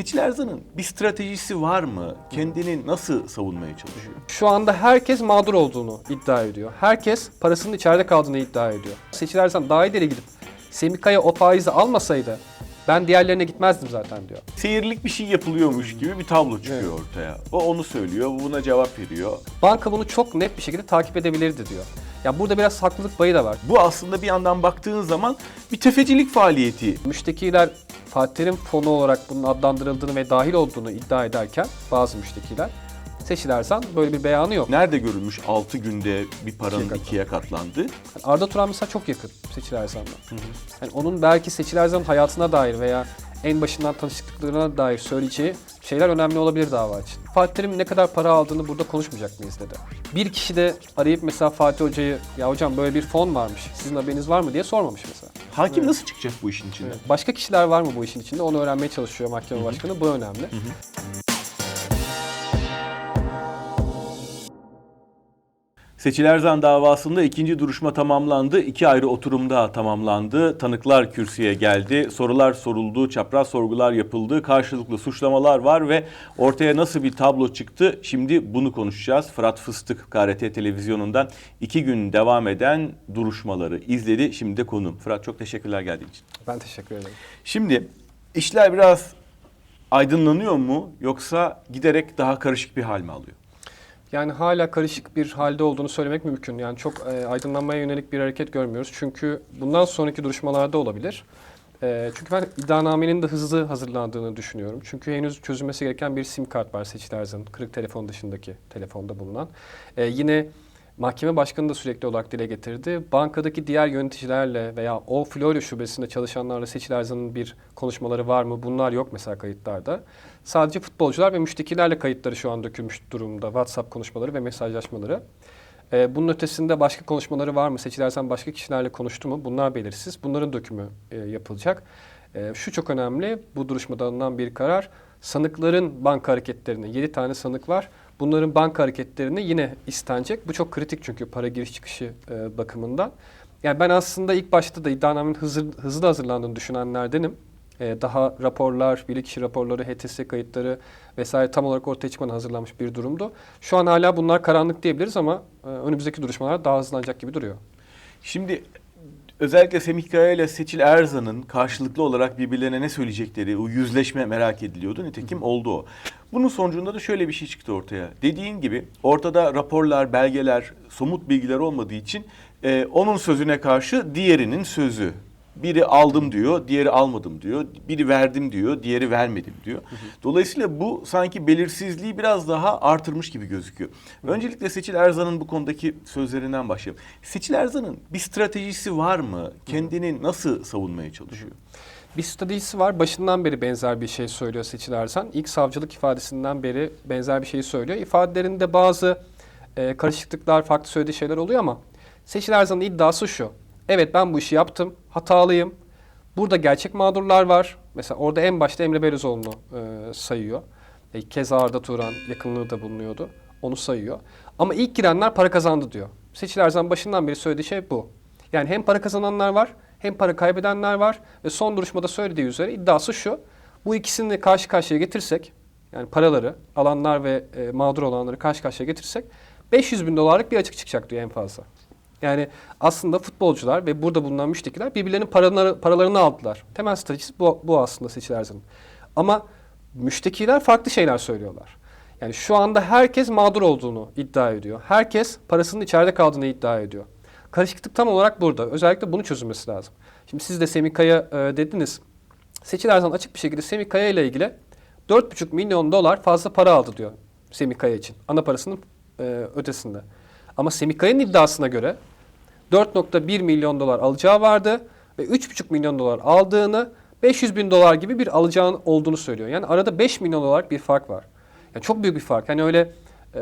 Seçil Erzan'ın bir stratejisi var mı? Kendini nasıl savunmaya çalışıyor? Şu anda herkes mağdur olduğunu iddia ediyor. Herkes parasının içeride kaldığını iddia ediyor. Seçil Erzan daha ileri gidip Semih Kaya o faizi almasaydı ben diğerlerine gitmezdim zaten diyor. Seyirlik bir şey yapılıyormuş gibi bir tablo çıkıyor ortaya. O onu söylüyor, bu buna cevap veriyor. Banka bunu çok net bir şekilde takip edebilirdi diyor. Ya burada biraz haklılık payı da var. Bu aslında bir yandan baktığın zaman bir tefecilik faaliyeti. Müştekiler Fatih Terim fonu olarak bunun adlandırıldığını ve dahil olduğunu iddia ederken bazı müştekiler Seçil Erzan böyle bir beyanı yok. Nerede görülmüş 6 günde bir paranın İkiye ikiye katlandı? Yani Arda Turan mesela çok yakın Seçil Erzan'la. Yani onun belki Seçil Erzan'ın hayatına dair veya en başından tanıştıklarına dair söyleyeceği şeyler önemli olabilir dava için. Fatih Terim ne kadar para aldığını burada konuşmayacak mıyız dedi. Bir kişi de arayıp mesela Fatih Hoca'yı ya hocam böyle bir fon varmış sizin haberiniz var mı diye sormamış mesela. Hakim nasıl çıkacak bu işin içinden? Başka kişiler var mı bu işin içinde onu öğrenmeye çalışıyor mahkeme başkanı bu önemli. Seçil Erzan davasında ikinci duruşma tamamlandı. İki ayrı oturumda tamamlandı. Tanıklar kürsüye geldi. Sorular soruldu, çapraz sorgular yapıldı. Karşılıklı suçlamalar var ve ortaya nasıl bir tablo çıktı? Şimdi bunu konuşacağız. Fırat Fıstık KRT televizyonundan iki gün devam eden duruşmaları izledi. Şimdi de konum. Fırat çok teşekkürler geldiğin için. Ben teşekkür ederim. Şimdi işler biraz aydınlanıyor mu yoksa giderek daha karışık bir hal mi alıyor? Yani hala karışık bir halde olduğunu söylemek mümkün. Yani çok e, aydınlanmaya yönelik bir hareket görmüyoruz. Çünkü bundan sonraki duruşmalarda olabilir. E, çünkü ben iddianamenin de hızlı hazırlandığını düşünüyorum. Çünkü henüz çözülmesi gereken bir sim kart var Seçil kırık telefon dışındaki telefonda bulunan. E, yine mahkeme başkanı da sürekli olarak dile getirdi. Bankadaki diğer yöneticilerle veya o Florya şubesinde çalışanlarla Seçil Erzan'ın bir konuşmaları var mı? Bunlar yok mesela kayıtlarda. Sadece futbolcular ve müştekilerle kayıtları şu an dökülmüş durumda. WhatsApp konuşmaları ve mesajlaşmaları. Ee, bunun ötesinde başka konuşmaları var mı? Seçil Erzan başka kişilerle konuştu mu? Bunlar belirsiz. Bunların dökümü e, yapılacak. E, şu çok önemli. Bu duruşmada alınan bir karar. Sanıkların banka hareketlerini, 7 tane sanık var. Bunların banka hareketlerini yine istenecek. Bu çok kritik çünkü para giriş çıkışı e, bakımından. Yani ben aslında ilk başta da iddianamenin hızlı, hızlı hazırlandığını düşünenlerdenim. E, daha raporlar, bilirkişi raporları, HTS kayıtları vesaire tam olarak ortaya çıkmadan hazırlanmış bir durumdu. Şu an hala bunlar karanlık diyebiliriz ama e, önümüzdeki duruşmalar daha hızlanacak gibi duruyor. Şimdi özellikle Semih Kaya ile Seçil Erzan'ın karşılıklı olarak birbirlerine ne söyleyecekleri, o yüzleşme merak ediliyordu. Nitekim oldu o. Bunun sonucunda da şöyle bir şey çıktı ortaya. Dediğin gibi ortada raporlar, belgeler, somut bilgiler olmadığı için e, onun sözüne karşı diğerinin sözü. Biri aldım diyor, diğeri almadım diyor. Biri verdim diyor, diğeri vermedim diyor. Dolayısıyla bu sanki belirsizliği biraz daha artırmış gibi gözüküyor. Öncelikle Seçil Erzan'ın bu konudaki sözlerinden başlayalım. Seçil Erzan'ın bir stratejisi var mı? Kendini nasıl savunmaya çalışıyor? Bir stratejisi var. Başından beri benzer bir şey söylüyor Seçil Erzan. İlk savcılık ifadesinden beri benzer bir şeyi söylüyor. İfadelerinde bazı e, karışıklıklar, farklı söylediği şeyler oluyor ama Seçil Erzan'ın iddiası şu. Evet ben bu işi yaptım, hatalıyım. Burada gerçek mağdurlar var. Mesela orada en başta Emre Belözoğlu'nu e, sayıyor. E, keza Arda Turan yakınlığı da bulunuyordu. Onu sayıyor. Ama ilk girenler para kazandı diyor. Seçil Erzan başından beri söylediği şey bu. Yani hem para kazananlar var hem para kaybedenler var ve son duruşmada söylediği üzere iddiası şu. Bu ikisini karşı karşıya getirsek yani paraları alanlar ve e, mağdur olanları karşı karşıya getirsek 500 bin dolarlık bir açık çıkacak diyor en fazla. Yani aslında futbolcular ve burada bulunan müştekiler birbirlerinin paraları, paralarını aldılar. Temel stratejisi bu, bu aslında Seçil Erzan'ın. Ama müştekiler farklı şeyler söylüyorlar. Yani şu anda herkes mağdur olduğunu iddia ediyor. Herkes parasının içeride kaldığını iddia ediyor. Karışıklık tam olarak burada. Özellikle bunu çözülmesi lazım. Şimdi siz de Semih Kaya e, dediniz. Seçil açık bir şekilde Semih Kaya ile ilgili 4,5 milyon dolar fazla para aldı diyor Semih Kaya için. Ana parasının e, ötesinde. Ama Semih Kaya'nın iddiasına göre 4.1 milyon dolar alacağı vardı ve 3.5 milyon dolar aldığını 500 bin dolar gibi bir alacağın olduğunu söylüyor. Yani arada 5 milyon dolarlık bir fark var. Yani çok büyük bir fark. Yani öyle e,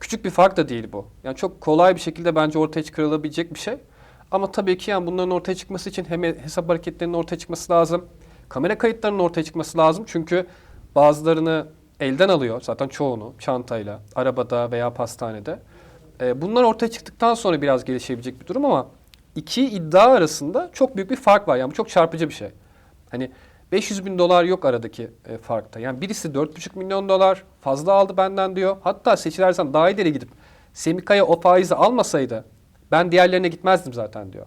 küçük bir fark da değil bu. Yani çok kolay bir şekilde bence ortaya çıkarılabilecek bir şey. Ama tabii ki yani bunların ortaya çıkması için hem hesap hareketlerinin ortaya çıkması lazım. Kamera kayıtlarının ortaya çıkması lazım. Çünkü bazılarını elden alıyor zaten çoğunu çantayla, arabada veya pastanede. E, bunlar ortaya çıktıktan sonra biraz gelişebilecek bir durum ama iki iddia arasında çok büyük bir fark var. Yani bu çok çarpıcı bir şey. Hani 500 bin dolar yok aradaki e, farkta. Yani birisi 4,5 milyon dolar fazla aldı benden diyor. Hatta Seçil Erzan daha ileri gidip Semikaya o faizi almasaydı ben diğerlerine gitmezdim zaten diyor.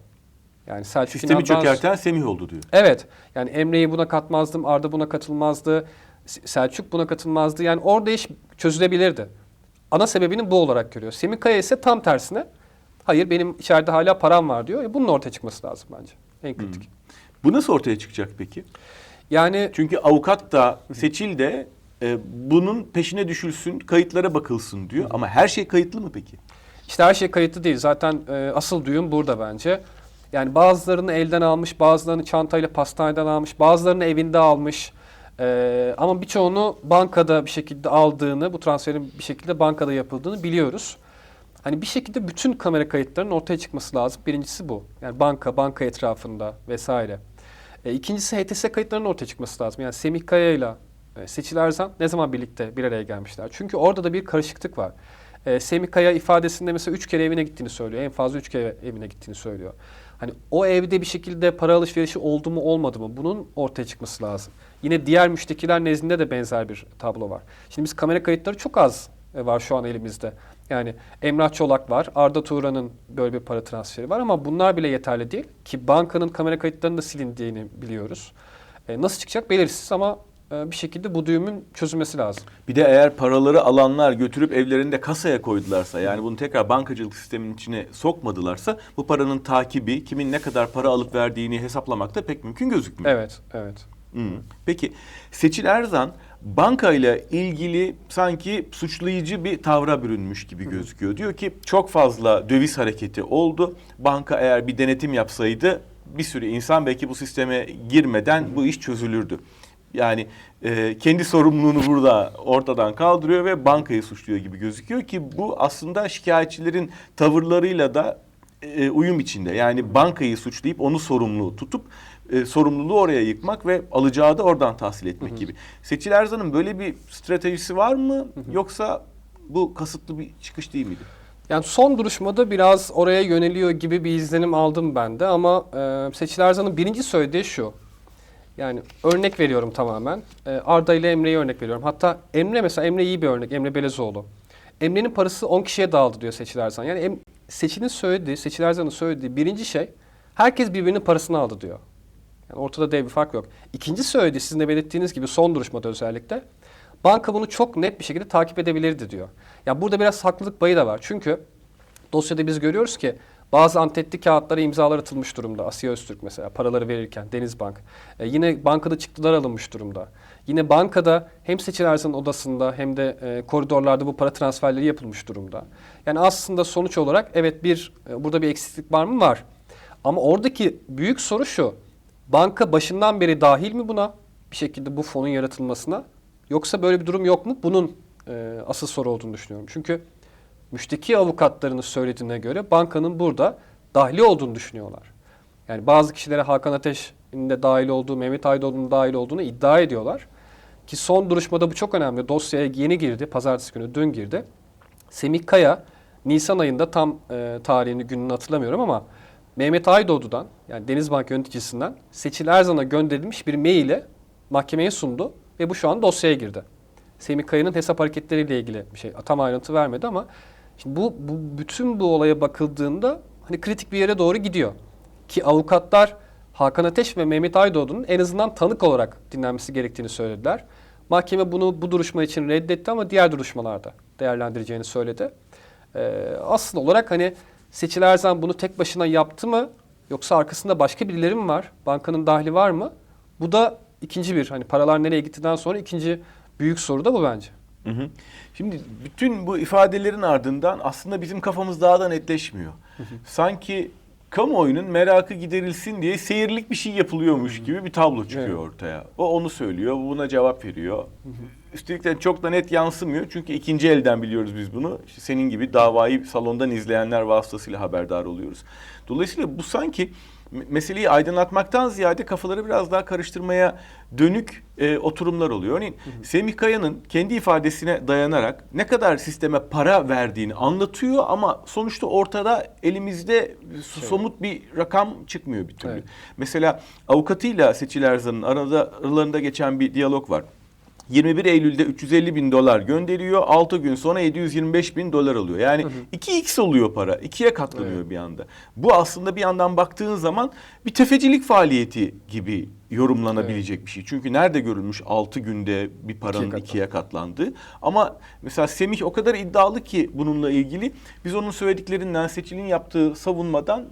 Yani Selçuk Sistemi İnan'dan- çökerten Semih oldu diyor. Evet. Yani Emre'yi buna katmazdım, Arda buna katılmazdı, Selçuk buna katılmazdı. Yani orada iş çözülebilirdi. Ana sebebini bu olarak görüyor. Semih Kaya ise tam tersine hayır benim içeride hala param var diyor. E bunun ortaya çıkması lazım bence. En kritik. Bu nasıl ortaya çıkacak peki? Yani Çünkü avukat da seçil de e, bunun peşine düşülsün, kayıtlara bakılsın diyor. Ama her şey kayıtlı mı peki? İşte her şey kayıtlı değil. Zaten e, asıl düğüm burada bence. Yani bazılarını elden almış, bazılarını çantayla pastaneden almış, bazılarını evinde almış. E, ama birçoğunu bankada bir şekilde aldığını, bu transferin bir şekilde bankada yapıldığını biliyoruz. Hani bir şekilde bütün kamera kayıtlarının ortaya çıkması lazım. Birincisi bu. Yani banka, banka etrafında vesaire. E, ikincisi HTS kayıtlarının ortaya çıkması lazım. Yani Semih Kaya ile e, Seçil Erzan ne zaman birlikte bir araya gelmişler? Çünkü orada da bir karışıklık var. E, Semih Kaya ifadesinde mesela üç kere evine gittiğini söylüyor. En fazla üç kere evine gittiğini söylüyor. Hani o evde bir şekilde para alışverişi oldu mu olmadı mı? Bunun ortaya çıkması lazım. Yine diğer müştekiler nezdinde de benzer bir tablo var. Şimdi biz kamera kayıtları çok az e, var şu an elimizde. Yani Emrah Çolak var, Arda Turan'ın böyle bir para transferi var ama bunlar bile yeterli değil. Ki bankanın kamera kayıtlarının da silindiğini biliyoruz. E, nasıl çıkacak belirsiz ama bir şekilde bu düğümün çözülmesi lazım. Bir de eğer paraları alanlar götürüp evlerinde kasaya koydularsa yani bunu tekrar bankacılık sisteminin içine sokmadılarsa bu paranın takibi kimin ne kadar para alıp verdiğini hesaplamak da pek mümkün gözükmüyor. Evet, evet. Hı. Peki Seçil Erzan bankayla ilgili sanki suçlayıcı bir tavra bürünmüş gibi gözüküyor. Diyor ki çok fazla döviz hareketi oldu. Banka eğer bir denetim yapsaydı bir sürü insan belki bu sisteme girmeden bu iş çözülürdü. Yani e, kendi sorumluluğunu burada ortadan kaldırıyor ve bankayı suçluyor gibi gözüküyor ki bu aslında şikayetçilerin tavırlarıyla da e, uyum içinde. Yani bankayı suçlayıp onu sorumlu tutup e, sorumluluğu oraya yıkmak ve alacağı da oradan tahsil etmek gibi. Seçil Erzan'ın böyle bir stratejisi var mı yoksa bu kasıtlı bir çıkış değil miydi? Yani son duruşmada biraz oraya yöneliyor gibi bir izlenim aldım ben de ama e, Seçil Erzan'ın birinci söylediği şu. Yani örnek veriyorum tamamen. E, Arda ile Emre'yi örnek veriyorum. Hatta Emre mesela Emre iyi bir örnek. Emre Belezoğlu. Emre'nin parası 10 kişiye dağıldı diyor Seçil Erzan. Yani em, Seçil'in söylediği, Seçil Erzan'ın söylediği birinci şey herkes birbirinin parasını aldı diyor. Yani ortada dev bir fark yok. İkinci söylediği sizin de belirttiğiniz gibi son duruşmada özellikle banka bunu çok net bir şekilde takip edebilirdi diyor. Ya burada biraz haklılık payı da var. Çünkü dosyada biz görüyoruz ki bazı antetli kağıtlara imzalar atılmış durumda. Asya Öztürk mesela paraları verirken Denizbank. E, yine bankada çıktılar alınmış durumda. Yine bankada hem Seçil Erzan'ın odasında hem de e, koridorlarda bu para transferleri yapılmış durumda. Yani aslında sonuç olarak evet bir e, burada bir eksiklik var mı? Var. Ama oradaki büyük soru şu. Banka başından beri dahil mi buna? Bir şekilde bu fonun yaratılmasına? Yoksa böyle bir durum yok mu? Bunun e, asıl soru olduğunu düşünüyorum. Çünkü müşteki avukatlarının söylediğine göre bankanın burada dahili olduğunu düşünüyorlar. Yani bazı kişilere Hakan Ateş'in de dahil olduğu, Mehmet Aydoğdu'nun dahil olduğunu iddia ediyorlar. Ki son duruşmada bu çok önemli. Dosyaya yeni girdi. Pazartesi günü dün girdi. Semih Kaya Nisan ayında tam e, tarihini gününü hatırlamıyorum ama Mehmet Aydoğdu'dan yani Denizbank yöneticisinden Seçil Erzan'a gönderilmiş bir maile mahkemeye sundu ve bu şu an dosyaya girdi. Semih Kaya'nın hesap hareketleriyle ilgili bir şey. Tam ayrıntı vermedi ama şimdi bu, bu bütün bu olaya bakıldığında hani kritik bir yere doğru gidiyor. Ki avukatlar Hakan Ateş ve Mehmet Aydoğdu'nun en azından tanık olarak dinlenmesi gerektiğini söylediler. Mahkeme bunu bu duruşma için reddetti ama diğer duruşmalarda değerlendireceğini söyledi. Ee, asıl olarak hani Seçil Erzan bunu tek başına yaptı mı yoksa arkasında başka birileri mi var? Bankanın dahli var mı? Bu da ikinci bir hani paralar nereye gittiğinden sonra ikinci büyük soru da bu bence. Hı hı. Şimdi bütün bu ifadelerin ardından aslında bizim kafamız daha da netleşmiyor. Sanki kamuoyunun merakı giderilsin diye seyirlik bir şey yapılıyormuş gibi bir tablo çıkıyor Evet. ortaya. O onu söylüyor, bu buna cevap veriyor. Üstelik de çok da net yansımıyor çünkü ikinci elden biliyoruz biz bunu. İşte senin gibi davayı salondan izleyenler vasıtasıyla haberdar oluyoruz. Dolayısıyla bu sanki meseleyi aydınlatmaktan ziyade kafaları biraz daha karıştırmaya dönük e, oturumlar oluyor. Örneğin Semih Kaya'nın kendi ifadesine dayanarak ne kadar sisteme para verdiğini anlatıyor ama sonuçta ortada elimizde Şey. somut bir rakam çıkmıyor bir türlü. Evet. Mesela avukatıyla Seçil Erzan'ın arada, aralarında geçen bir diyalog var. 21 Eylül'de 350 bin dolar gönderiyor. 6 gün sonra 725 bin dolar alıyor. Yani 2x oluyor para. 2'ye katlanıyor Evet. bir anda. Bu aslında bir yandan baktığın zaman bir tefecilik faaliyeti gibi yorumlanabilecek bir şey. Çünkü nerede görülmüş 6 günde bir paranın İkiye ikiye katlandığı. Ama mesela Semih o kadar iddialı ki bununla ilgili biz onun söylediklerinden Seçil'in yaptığı savunmadan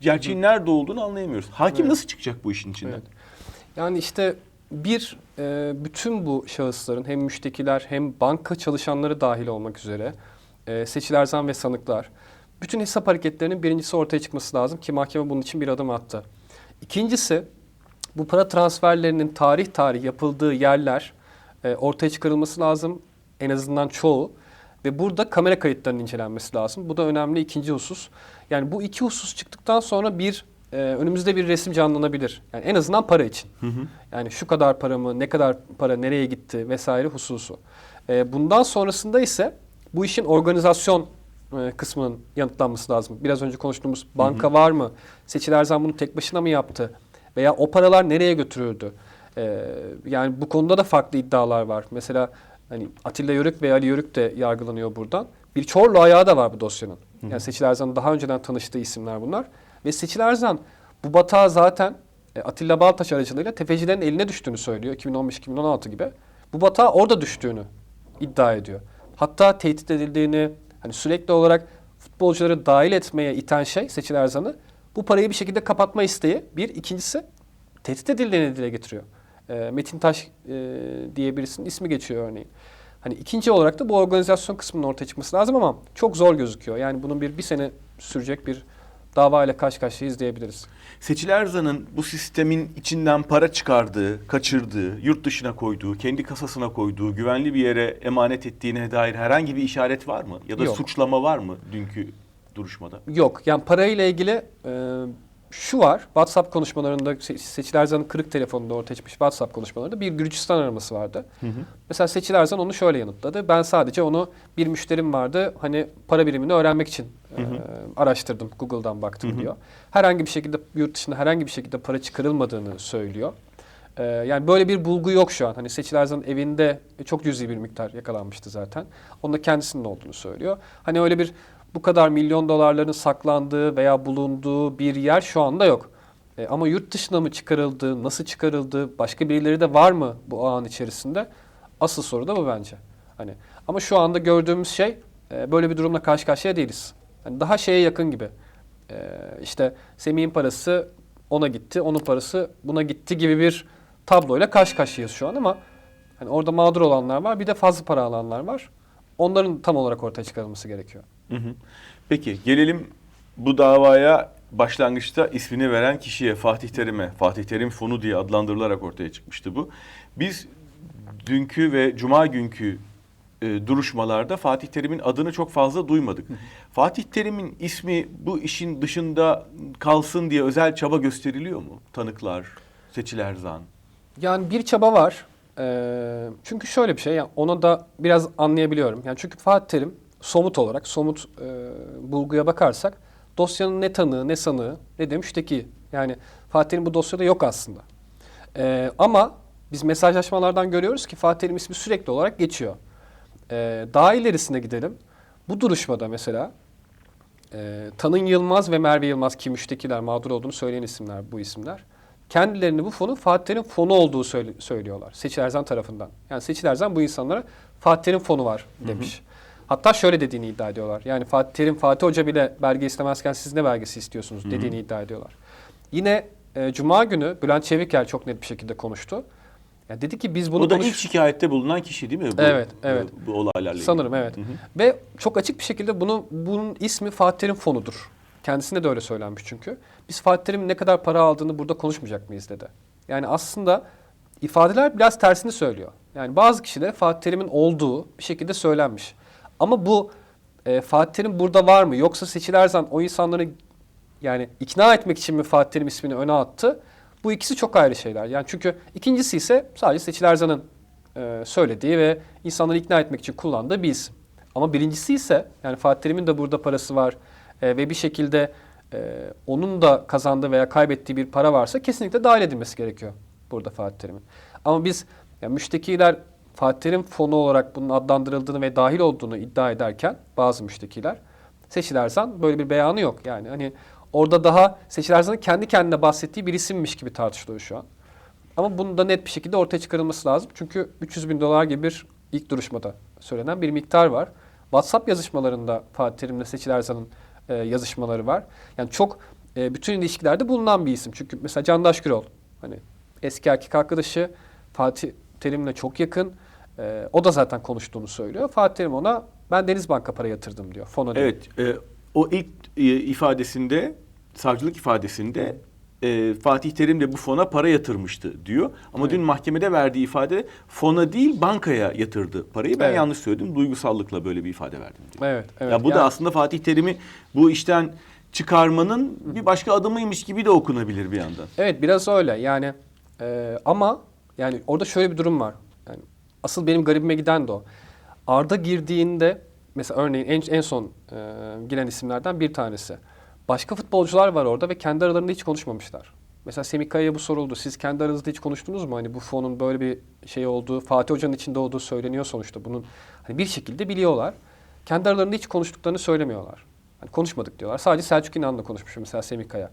gerçeğin nerede olduğunu anlayamıyoruz. Hakim Evet. nasıl çıkacak bu işin içinden? Evet. Yani işte bir e, bütün bu şahısların hem müştekiler hem banka çalışanları dahil olmak üzere e, Seçil Erzan ve sanıklar bütün hesap hareketlerinin birincisi ortaya çıkması lazım ki mahkeme bunun için bir adım attı. İkincisi bu para transferlerinin tarih tarih yapıldığı yerler e, ortaya çıkarılması lazım en azından çoğu ve burada kamera kayıtlarının incelenmesi lazım. Bu da önemli ikinci husus. Yani bu iki husus çıktıktan sonra bir e, önümüzde bir resim canlanabilir. Yani en azından para için. Yani şu kadar para mı, ne kadar para nereye gitti vesaire hususu. E, bundan sonrasında ise bu işin organizasyon e, kısmının yanıtlanması lazım. Biraz önce konuştuğumuz banka var mı? Seçil Erzan bunu tek başına mı yaptı? Veya o paralar nereye götürüldü? E, yani bu konuda da farklı iddialar var. Mesela hani Atilla Yörük ve Ali Yörük de yargılanıyor buradan. Bir Çorlu ayağı da var bu dosyanın. Yani Seçil Erzan'ın daha önceden tanıştığı isimler bunlar. Ve Seçil Erzan bu batağa zaten e, Atilla Baltaş aracılığıyla tefecilerin eline düştüğünü söylüyor 2015-2016 gibi. Bu batağa orada düştüğünü iddia ediyor. Hatta tehdit edildiğini hani sürekli olarak futbolcuları dahil etmeye iten şey Seçil Erzan'ı bu parayı bir şekilde kapatma isteği. Bir. ikincisi tehdit edildiğini dile getiriyor. E, Metin Taş e, diye birisinin ismi geçiyor örneğin. Hani ikinci olarak da bu organizasyon kısmının ortaya çıkması lazım ama çok zor gözüküyor. Yani bunun bir bir sene sürecek bir dava ile karşı karşıyayız diyebiliriz. Seçil Erzan'ın bu sistemin içinden para çıkardığı, kaçırdığı, yurt dışına koyduğu, kendi kasasına koyduğu, güvenli bir yere emanet ettiğine dair herhangi bir işaret var mı? Ya da Yok. suçlama var mı dünkü duruşmada? Yok yani parayla ilgili e, şu var. WhatsApp konuşmalarında Se- Seçil Erzan'ın kırık telefonunda ortaya çıkmış WhatsApp konuşmalarında bir Gürcistan araması vardı. Mesela Seçil Erzan onu şöyle yanıtladı. Ben sadece onu bir müşterim vardı. Hani para birimini öğrenmek için e, araştırdım. Google'dan baktım diyor. Herhangi bir şekilde yurt dışında herhangi bir şekilde para çıkarılmadığını söylüyor. E, yani böyle bir bulgu yok şu an. Hani Seçil Erzan'ın evinde çok cüzi bir miktar yakalanmıştı zaten. Onun da kendisinin olduğunu söylüyor. Hani öyle bir bu kadar milyon dolarların saklandığı veya bulunduğu bir yer şu anda yok. E, ama yurt dışına mı çıkarıldı, nasıl çıkarıldı, başka birileri de var mı bu ağın içerisinde? Asıl soru da bu bence. Hani ama şu anda gördüğümüz şey e, böyle bir durumla karşı karşıya değiliz. Hani daha şeye yakın gibi. E, işte Semih'in parası ona gitti, onun parası buna gitti gibi bir tabloyla karşı karşıyayız şu an ama hani orada mağdur olanlar var, bir de fazla para alanlar var. Onların tam olarak ortaya çıkarılması gerekiyor. Hı hı. Peki gelelim bu davaya başlangıçta ismini veren kişiye Fatih Terim'e. Fatih Terim fonu diye adlandırılarak ortaya çıkmıştı bu. Biz dünkü ve cuma günkü e, duruşmalarda Fatih Terim'in adını çok fazla duymadık. Fatih Terim'in ismi bu işin dışında kalsın diye özel çaba gösteriliyor mu? Tanıklar, Seçil Erzan. Yani bir çaba var. Ee, çünkü şöyle bir şey, yani ona da biraz anlayabiliyorum. Yani çünkü Fatih Terim somut olarak, somut e, bulguya bakarsak dosyanın ne tanığı, ne sanığı, ne de müşteki. Yani Fatih Terim bu dosyada yok aslında. Ee, ama biz mesajlaşmalardan görüyoruz ki Fatih Terim ismi sürekli olarak geçiyor. Ee, daha ilerisine gidelim. Bu duruşmada mesela e, Tanın Yılmaz ve Merve Yılmaz ki müştekiler mağdur olduğunu söyleyen isimler bu isimler. Kendilerini bu fonun Fatih Terim fonu olduğu söyle- söylüyorlar. Seçil Erzan tarafından. Yani Seçil Erzan bu insanlara Fatih Terim fonu var demiş. Hatta şöyle dediğini iddia ediyorlar. Yani Fatih Terim, Fatih Hoca bile belge istemezken siz ne belgesi istiyorsunuz dediğini iddia ediyorlar. Yine e, Cuma günü Bülent Çeviker çok net bir şekilde konuştu. Ya dedi ki biz bunu Bu da konuş- ilk şikayette bulunan kişi değil mi? Bu, Evet, evet. Bu, bu olaylarla ilgili. Sanırım evet. Ve çok açık bir şekilde bunu bunun ismi Fatih Terim fonudur. Kendisine de öyle söylenmiş çünkü. Biz Fatih Terim'in ne kadar para aldığını burada konuşmayacak mıyız dedi. Yani aslında ifadeler biraz tersini söylüyor. Yani bazı kişilere Fatih Terim'in olduğu bir şekilde söylenmiş. Ama bu e, Fatih Terim burada var mı? Yoksa Seçil Erzan o insanları Yani ikna etmek için mi Fatih Terim ismini öne attı? Bu ikisi çok ayrı şeyler. Yani çünkü ikincisi ise sadece Seçil Erzan'ın e, söylediği ve insanları ikna etmek için kullandığı bir isim. Ama birincisi ise yani Fatih Terim'in de burada parası var e, ve bir şekilde e, onun da kazandığı veya kaybettiği bir para varsa kesinlikle dahil edilmesi gerekiyor burada Fatih Terim'in. Ama biz yani müştekiler Fatih Terim fonu olarak bunun adlandırıldığını ve dahil olduğunu iddia ederken bazı müştekiler Seçil Erzan böyle bir beyanı yok. Yani hani orada daha Seçil Erzan'ın kendi kendine bahsettiği bir isimmiş gibi tartışılıyor şu an. Ama bunun da net bir şekilde ortaya çıkarılması lazım. Çünkü 300 bin dolar gibi bir ilk duruşmada söylenen bir miktar var. WhatsApp yazışmalarında Fatih Terim'le Seçil Erzan'ın e, yazışmaları var. Yani çok e, bütün ilişkilerde bulunan bir isim. Çünkü mesela Candaş Gürol hani eski erkek arkadaşı Fatih Terim'le çok yakın. E, o da zaten konuştuğunu söylüyor. Fatih Terim ona ben Denizbank'a para yatırdım diyor. Diyor. Evet, e, o ilk e, ifadesinde, savcılık ifadesinde e, Fatih Terim de bu fona para yatırmıştı diyor. Ama Evet. dün mahkemede verdiği ifade fona değil bankaya yatırdı parayı. Ben Evet. yanlış söyledim, duygusallıkla böyle bir ifade verdim diyor. Evet, evet. ya bu da Yani- aslında Fatih Terim'i bu işten çıkarmanın bir başka adımıymış gibi de okunabilir bir yandan. Evet biraz öyle yani e, ama yani orada şöyle bir durum var. Yani asıl benim garibime giden de o. Arda girdiğinde mesela örneğin en, en son e, giren isimlerden bir tanesi. Başka futbolcular var orada ve kendi aralarında hiç konuşmamışlar. Mesela Semih Kaya'ya bu soruldu. Siz kendi aranızda hiç konuştunuz mu? Hani bu fonun böyle bir şey olduğu, Fatih Hoca'nın içinde olduğu söyleniyor sonuçta. Bunun hani bir şekilde biliyorlar. Kendi aralarında hiç konuştuklarını söylemiyorlar. Hani konuşmadık diyorlar. Sadece Selçuk İnan'la konuşmuş mesela Semih Kaya.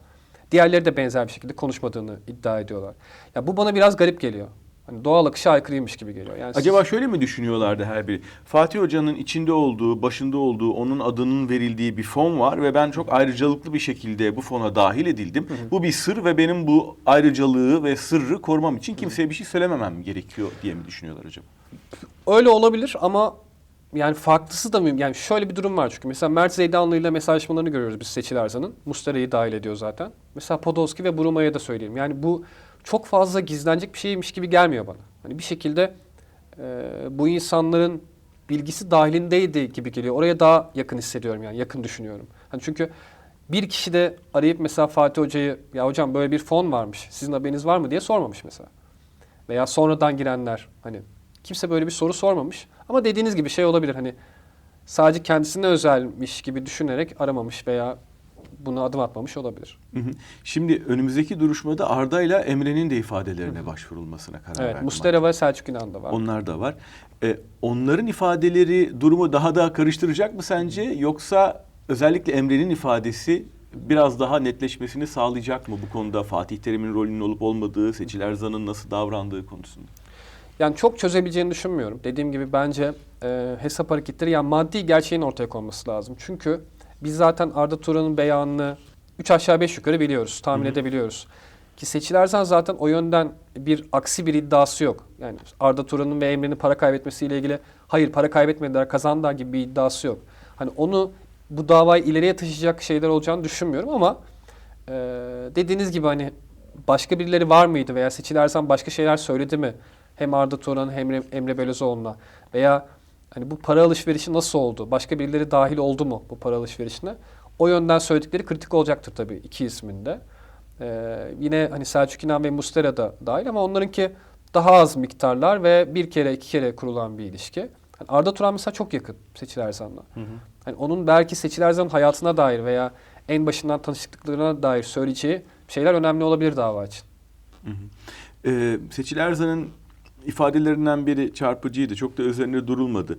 Diğerleri de benzer bir şekilde konuşmadığını iddia ediyorlar. Ya bu bana biraz garip geliyor. Hani doğal akışa aykırıymış gibi geliyor. Yani siz- Acaba şöyle mi düşünüyorlardı her biri? Fatih Hoca'nın içinde olduğu, başında olduğu, onun adının verildiği bir fon var ve ben çok ayrıcalıklı bir şekilde bu fona dahil edildim. Bu bir sır ve benim bu ayrıcalığı ve sırrı korumam için kimseye bir şey söylememem gerekiyor diye mi düşünüyorlar acaba? Öyle olabilir ama yani farklısı da mı? Yani şöyle bir durum var çünkü. Mesela Mert Zeydanlı ile mesajlaşmalarını görüyoruz biz Seçil Erzan'ın. Mustera'yı dahil ediyor zaten. Mesela Podolski ve Bruma'ya da söyleyelim. Yani bu çok fazla gizlenecek bir şeymiş gibi gelmiyor bana. Hani bir şekilde e, bu insanların bilgisi dahilindeydi gibi geliyor. Oraya daha yakın hissediyorum yani yakın düşünüyorum. Hani çünkü bir kişi de arayıp mesela Fatih Hoca'yı ya hocam böyle bir fon varmış sizin haberiniz var mı diye sormamış mesela. Veya sonradan girenler hani kimse böyle bir soru sormamış. Ama dediğiniz gibi şey olabilir hani sadece kendisine özelmiş gibi düşünerek aramamış veya buna adım atmamış olabilir. Hı hı. Şimdi önümüzdeki duruşmada Arda ile Emre'nin de ifadelerine başvurulmasına karar Evet, verdi. Mustera ve Selçuk İnan da var. Onlar da var. Ee, onların ifadeleri durumu daha da karıştıracak mı sence? Yoksa özellikle Emre'nin ifadesi biraz daha netleşmesini sağlayacak mı bu konuda Fatih Terim'in rolünün olup olmadığı, Seçil Erzan'ın nasıl davrandığı konusunda? Yani çok çözebileceğini düşünmüyorum. Dediğim gibi bence e, hesap hareketleri yani maddi gerçeğin ortaya konması lazım. Çünkü biz zaten Arda Turan'ın beyanını 3 aşağı 5 yukarı biliyoruz, tahmin Hı hı. edebiliyoruz. Ki Seçil Erzan zaten o yönden bir aksi bir iddiası yok. Yani Arda Turan'ın ve Emre'nin para kaybetmesiyle ilgili hayır para kaybetmediler kazandılar gibi bir iddiası yok. Hani onu bu davayı ileriye taşıyacak şeyler olacağını düşünmüyorum ama e, dediğiniz gibi hani başka birileri var mıydı veya Seçil Erzan başka şeyler söyledi mi? Hem Arda Turan hem Emre, Emre Belözoğlu'na veya hani bu para alışverişi nasıl oldu? Başka birileri dahil oldu mu bu para alışverişine? O yönden söyledikleri kritik olacaktır tabii iki isminde. Ee, yine hani Selçuk İnan ve Mustera da dahil ama onlarınki daha az miktarlar ve bir kere iki kere kurulan bir ilişki. Yani Arda Turan mesela çok yakın Seçil Erzan'la. Hani onun belki Seçil Erzan'ın hayatına dair veya en başından tanıştıklarına dair söyleyeceği şeyler önemli olabilir dava için. Ee, Seçil Erzan'ın ifadelerinden biri çarpıcıydı. Çok da üzerinde durulmadı.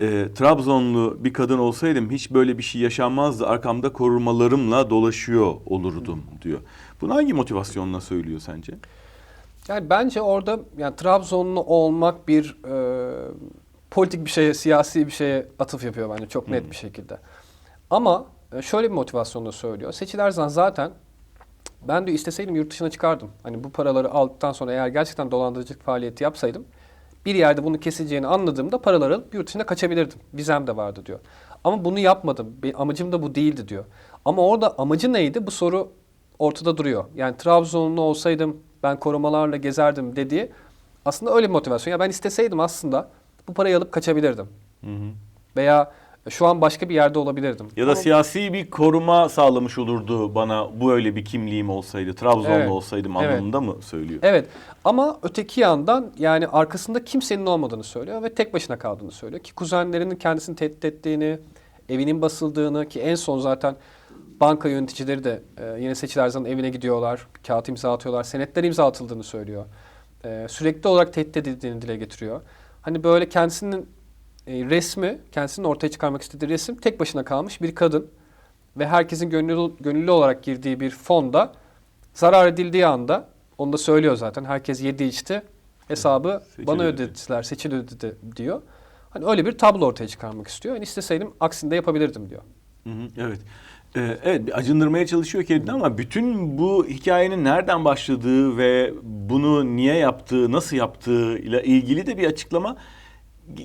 Ee, Trabzonlu bir kadın olsaydım hiç böyle bir şey yaşanmazdı. Arkamda korumalarımla dolaşıyor olurdum diyor. Bunu hangi motivasyonla söylüyor sence? Yani bence orada yani Trabzonlu olmak bir e, politik bir şeye, siyasi bir şeye atıf yapıyor bence çok net bir şekilde. Ama e, şöyle bir motivasyonla söylüyor. Seçil Erzan zaten ben diyor isteseydim yurt dışına çıkardım. Hani bu paraları aldıktan sonra eğer gerçekten dolandırıcılık faaliyeti yapsaydım bir yerde bunu keseceğini anladığımda paraları alıp yurt dışına kaçabilirdim. Vizem de vardı diyor. Ama bunu yapmadım. Benim amacım da bu değildi diyor. Ama orada amacı neydi? Bu soru ortada duruyor. Yani Trabzonlu olsaydım ben korumalarla gezerdim dediği aslında öyle bir motivasyon. Ya ben isteseydim aslında bu parayı alıp kaçabilirdim. Veya Şu an başka bir yerde olabilirdim. Ya da Ama- siyasi bir koruma sağlamış olurdu bana bu öyle bir kimliğim olsaydı, Trabzonlu Evet. olsaydım Evet. anlamında mı söylüyor? Evet ama öteki yandan yani arkasında kimsenin olmadığını söylüyor ve tek başına kaldığını söylüyor. Ki kuzenlerinin kendisini tehdit ettiğini, evinin basıldığını ki en son zaten banka yöneticileri de e, yine Seçil Erzan'ın evine gidiyorlar, kağıt imza atıyorlar, senetler imza atıldığını söylüyor. E, sürekli olarak tehdit edildiğini dile getiriyor. Hani böyle kendisinin e, resmi, kendisinin ortaya çıkarmak istediği resim tek başına kalmış bir kadın ve herkesin gönüllü, gönüllü olarak girdiği bir fonda zarar edildiği anda onu da söylüyor zaten. Herkes yedi içti. Hesabı Seçil bana ödedi. ödettiler, seçil ödedi diyor. Hani öyle bir tablo ortaya çıkarmak istiyor. Yani isteseydim aksinde yapabilirdim diyor. Hı hı, evet. Ee, evet acındırmaya çalışıyor kendini ama bütün bu hikayenin nereden başladığı ve bunu niye yaptığı, nasıl yaptığı ile ilgili de bir açıklama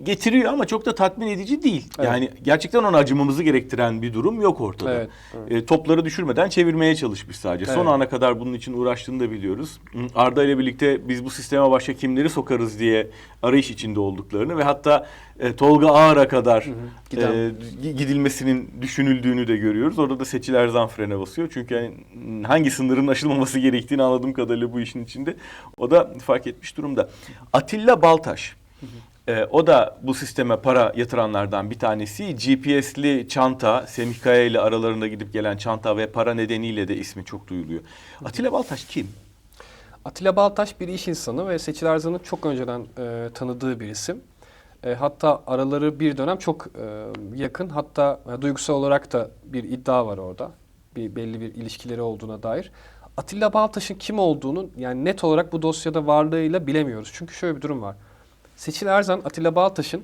getiriyor ama çok da tatmin edici değil. Evet. Yani gerçekten ona acımamızı gerektiren bir durum yok ortada. Evet, evet. E, topları düşürmeden çevirmeye çalışmış sadece. Son Evet. ana kadar bunun için uğraştığını da biliyoruz. Hı, Arda ile birlikte biz bu sisteme başka kimleri sokarız diye arayış içinde olduklarını ve hatta e, Tolga Ağar'a kadar Giden. e, gi- gidilmesinin düşünüldüğünü de görüyoruz. Orada da Seçil Erzan frene basıyor. Çünkü hani hangi sınırın aşılmaması gerektiğini anladığım kadarıyla bu işin içinde. O da fark etmiş durumda. Atilla Baltaş. E, o da bu sisteme para yatıranlardan bir tanesi. GPS'li çanta, Semih Kaya ile aralarında gidip gelen çanta ve para nedeniyle de ismi çok duyuluyor. Atilla Baltaş kim? Atilla Baltaş bir iş insanı ve Seçil Erzan'ın çok önceden e, tanıdığı bir isim. E, hatta araları bir dönem çok e, yakın. Hatta e, duygusal olarak da bir iddia var orada. Bir belli bir ilişkileri olduğuna dair. Atilla Baltaş'ın kim olduğunu yani net olarak bu dosyada varlığıyla bilemiyoruz. Çünkü şöyle bir durum var. Seçil Erzan Atilla Baltaş'ın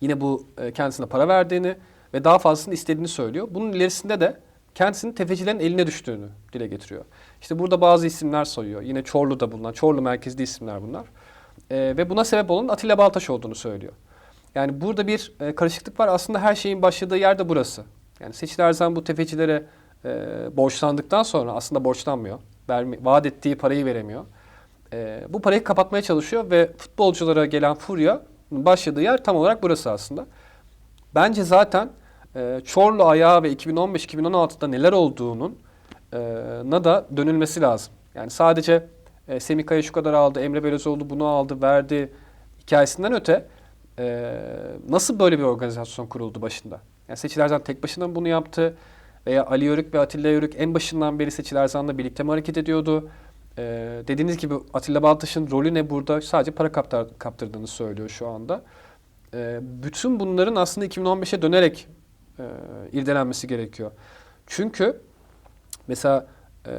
yine bu e, kendisine para verdiğini ve daha fazlasını istediğini söylüyor. Bunun ilerisinde de kendisinin tefecilerin eline düştüğünü dile getiriyor. İşte burada bazı isimler sayıyor. Yine Çorlu'da bulunan, Çorlu merkezli isimler bunlar. E, ve buna sebep olan Atilla Baltaş olduğunu söylüyor. Yani burada bir e, karışıklık var. Aslında her şeyin başladığı yer de burası. Yani Seçil Erzan bu tefecilere e, borçlandıktan sonra aslında borçlanmıyor. Vermi, vaat ettiği parayı veremiyor. E, bu parayı kapatmaya çalışıyor ve futbolculara gelen furya başladığı yer tam olarak burası aslında. Bence zaten e, Çorlu ayağı ve 2015-2016'da neler olduğunun e, na da dönülmesi lazım. Yani sadece e, Semih Kaya şu kadar aldı, Emre Belözoğlu bunu aldı, verdi hikayesinden öte e, nasıl böyle bir organizasyon kuruldu başında? Yani Seçil tek başına mı bunu yaptı? Veya Ali Yörük ve Atilla Yörük en başından beri Seçil birlikte mi hareket ediyordu? E, dediğiniz gibi Atilla Baltaş'ın rolü ne burada? Sadece para kaptar, kaptırdığını söylüyor şu anda. E, bütün bunların aslında 2015'e dönerek e, irdelenmesi gerekiyor. Çünkü mesela e,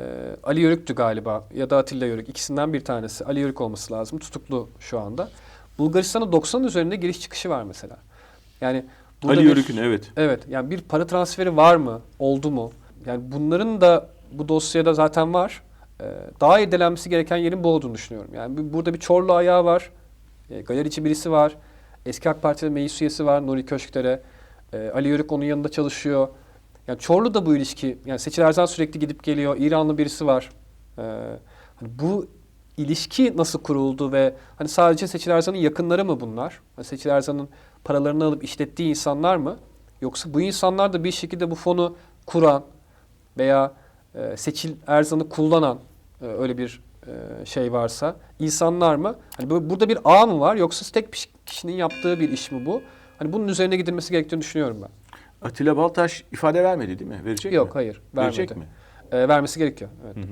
Ali Yörük'tü galiba ya da Atilla Yörük ikisinden bir tanesi. Ali Yörük olması lazım. Tutuklu şu anda. Bulgaristan'a 90 üzerinde giriş çıkışı var mesela. Yani burada Ali Yörük'ün evet. Evet yani bir para transferi var mı? Oldu mu? Yani bunların da bu dosyada zaten var. Ee, daha irdelenmesi gereken yerin bu olduğunu düşünüyorum. Yani burada bir Çorlu ayağı var. E, galerici birisi var. Eski AK Parti'de meclis üyesi var Nuri Köşkler'e. E, Ali Yörük onun yanında çalışıyor. Yani Çorlu da bu ilişki. Yani Seçil Erzan sürekli gidip geliyor. İranlı birisi var. E, hani bu ilişki nasıl kuruldu ve hani sadece Seçil Erzan'ın yakınları mı bunlar? Hani Seçil Erzan'ın paralarını alıp işlettiği insanlar mı? Yoksa bu insanlar da bir şekilde bu fonu kuran veya e, Seçil Erzan'ı kullanan e, öyle bir e, şey varsa insanlar mı? Hani bu- burada bir ağ mı var yoksa tek bir kişinin yaptığı bir iş mi bu? Hani bunun üzerine gidilmesi gerektiğini düşünüyorum ben. Atilla Baltaş ifade vermedi değil mi? Verecek Yok mi? hayır vermedi. Verecek mi? E, vermesi gerekiyor. Evet.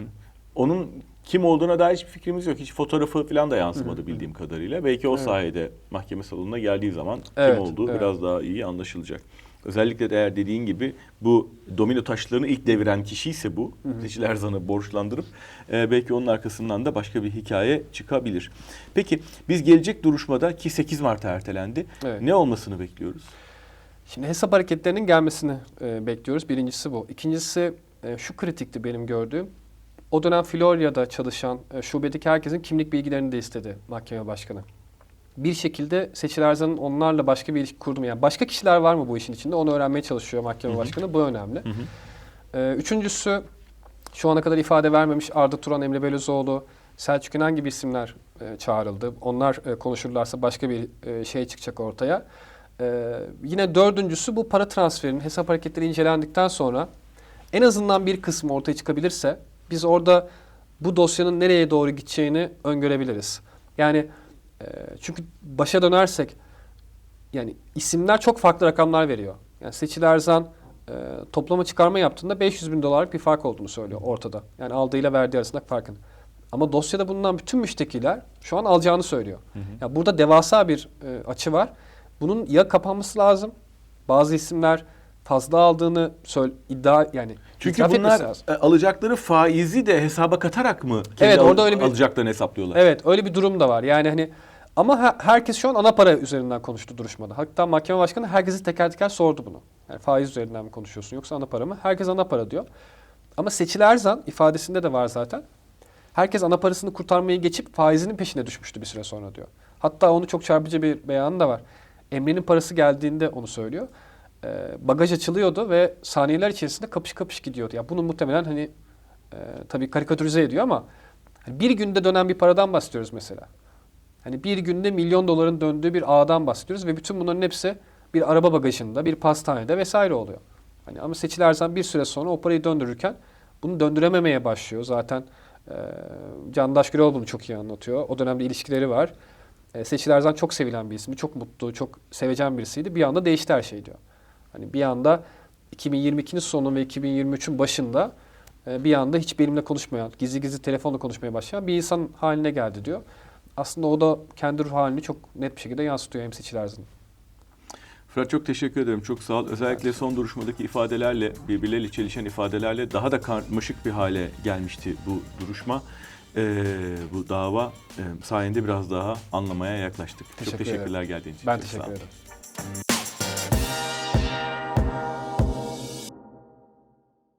Onun kim olduğuna dair hiçbir fikrimiz yok. Hiç fotoğrafı falan da yansımadı bildiğim kadarıyla. Belki o sayede mahkeme salonuna geldiği zaman Evet, kim olduğu evet. biraz daha iyi anlaşılacak. Özellikle de eğer dediğin gibi bu domino taşlarını ilk deviren kişi ise bu. Seçil Erzan'ı borçlandırıp e, belki onun arkasından da başka bir hikaye çıkabilir. Peki biz gelecek duruşmada ki 8 Mart'a ertelendi. Evet. Ne olmasını bekliyoruz? Şimdi hesap hareketlerinin gelmesini e, bekliyoruz. Birincisi bu. İkincisi e, şu kritikti benim gördüğüm. O dönem Florya'da çalışan e, şubedeki herkesin kimlik bilgilerini de istedi mahkeme başkanı. Bir şekilde Seçil Erzan'ın onlarla başka bir ilişki kurdu mu? Yani başka kişiler var mı bu işin içinde? Onu öğrenmeye çalışıyor mahkeme başkanı. Bu önemli. E, üçüncüsü şu ana kadar ifade vermemiş Arda Turan, Emre Belözoğlu, Selçuk İnan gibi isimler e, çağrıldı. Onlar e, konuşurlarsa başka bir e, şey çıkacak ortaya. Ee, yine dördüncüsü bu para transferinin hesap hareketleri incelendikten sonra en azından bir kısmı ortaya çıkabilirse biz orada bu dosyanın nereye doğru gideceğini öngörebiliriz. Yani e, çünkü başa dönersek yani isimler çok farklı rakamlar veriyor. Yani Seçil Erzan e, toplama çıkarma yaptığında 500 bin dolarlık bir fark olduğunu söylüyor ortada. Yani aldığıyla verdiği arasındaki farkın. Ama dosyada bulunan bütün müştekiler şu an alacağını söylüyor. Ya burada devasa bir e, açı var. Bunun ya kapanması lazım. Bazı isimler fazla aldığını söyle, iddia yani Çünkü bunlar e, alacakları faizi de hesaba katarak mı kendi Evet, al- orada öyle bir- alacaklarını hesaplıyorlar? Evet öyle bir durum da var. Yani hani ama he- herkes şu an ana para üzerinden konuştu duruşmada. Hatta mahkeme başkanı herkesi teker teker sordu bunu. Yani faiz üzerinden mi konuşuyorsun yoksa ana para mı? Herkes ana para diyor. Ama Seçil Erzan ifadesinde de var zaten. Herkes ana parasını kurtarmayı geçip faizinin peşine düşmüştü bir süre sonra diyor. Hatta onu çok çarpıcı bir beyanı da var. Emre'nin parası geldiğinde onu söylüyor. Ee, bagaj açılıyordu ve saniyeler içerisinde kapış kapış gidiyordu. Ya bunu muhtemelen hani e, tabii karikatürize ediyor ama hani bir günde dönen bir paradan bahsediyoruz mesela. Hani bir günde milyon doların döndüğü bir ağdan bahsediyoruz ve bütün bunların hepsi bir araba bagajında, bir pastanede vesaire oluyor. Hani ama Seçil Erzan bir süre sonra o parayı döndürürken bunu döndürememeye başlıyor. Zaten e, Candaş Gürel bunu çok iyi anlatıyor. O dönemde ilişkileri var. E, Seçil Erzan çok sevilen bir isim. Çok mutlu, çok sevecen birisiydi. Bir anda değişti her şey diyor. Hani bir anda 2022'nin sonu ve 2023'ün başında e, bir anda hiç benimle konuşmayan, gizli gizli telefonla konuşmaya başlayan bir insan haline geldi diyor. Aslında o da kendi ruh halini çok net bir şekilde yansıtıyor hem Seçil Erzan. Fırat çok teşekkür ederim. Çok sağ ol. Özellikle son duruşmadaki ifadelerle, birbirleriyle çelişen ifadelerle daha da karmaşık bir hale gelmişti bu duruşma. Ee, bu dava e, sayende biraz daha anlamaya yaklaştık. Teşekkür çok teşekkürler geldiğin için. Ben Çok teşekkür ederim.